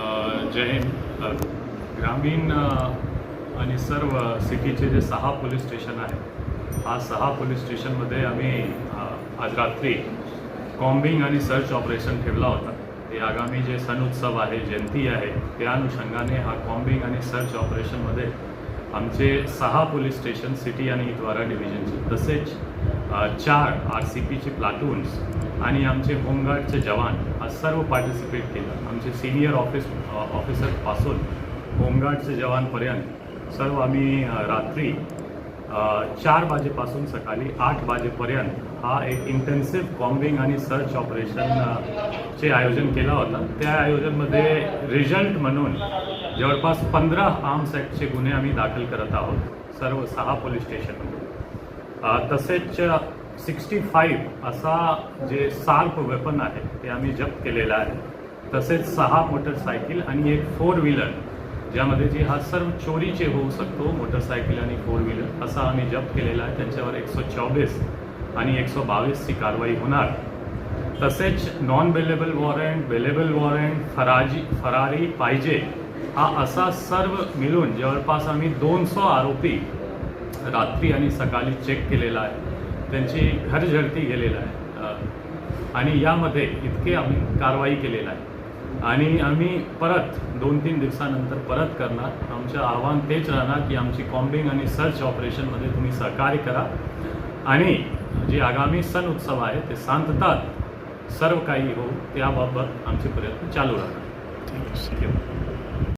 जय हिंद. ग्रामीण आणि सर्व सिटीचे जे सहा पोलीस स्टेशन आहे हा सहा पोलीस स्टेशनमध्ये आम्ही आज रात्री कॉम्बिंग आणि सर्च ऑपरेशन ठेवला होता. ते आगामी जे सण उत्सव आहे जयंती आहे त्या अनुषंगाने हा कॉम्बिंग आणि सर्च ऑपरेशनमध्ये आमचे सहा पोलीस स्टेशन सिटी आणि इतवारा डिव्हिजनचे तसेच चार आर सी पीचे प्लाटून्स आणि आमचे होमगार्डचे जवान सर्व पार्टिसिपेट केलं. आमचे सिनियर ऑफिस ऑफिसरपासून होमगार्डचे जवानपर्यंत सर्व आम्ही रात्री चार वाजेपासून सकाळी आठ वाजेपर्यंत हा एक इंटेन्सिव्ह कॉम्बिंग आणि सर्च ऑपरेशनचे आयोजन केला होता. त्या आयोजनमध्ये रिझल्ट म्हणून जवळपास पंधरा आर्म्स ॲक्टचे गुन्हे आम्ही दाखल करत आहोत. सर्व सहा पोलीस स्टेशनमध्ये. तसेच सिक्स्टी फाईव्ह असा जे सार्प वेपन आहे ते आम्ही जप्त केलेलं आहे. तसेच सहा मोटरसायकल आणि एक फोर व्हीलर ज्यामध्ये जी हा सर्व चोरीचे होऊ शकतो मोटरसायकल आणि फोर व्हीलर असा आम्ही जप्त केलेला आहे. त्यांच्यावर एकशे चोवीस आणि एकशे बावीसची कारवाई होणार. तसेच non bailable warrant bailable warrant फराजी फरारी पाहिजे हा असा सर्व मिळून जवळपास आम्ही दोनशे आरोपी रात्री आणि सकाळी चेक केलेला आहे. त्यांची घरझडती गेलेला आहे. आणि यामध्ये इतके आम्ही कारवाई केलेला आहे. आणि आम्ही परत दोन तीन दिवसानंतर परत करणार. आमचं आव्हान तेच राहणार की आमची कॉम्बिंग आणि सर्च ऑपरेशनमध्ये तुम्ही सहकार्य करा. आणि जे आगामी सण उत्सव आहे ते शांततात. सर्व काही हो त्याबाबत आमचे प्रयत्न चालू राहणार. थँक्यू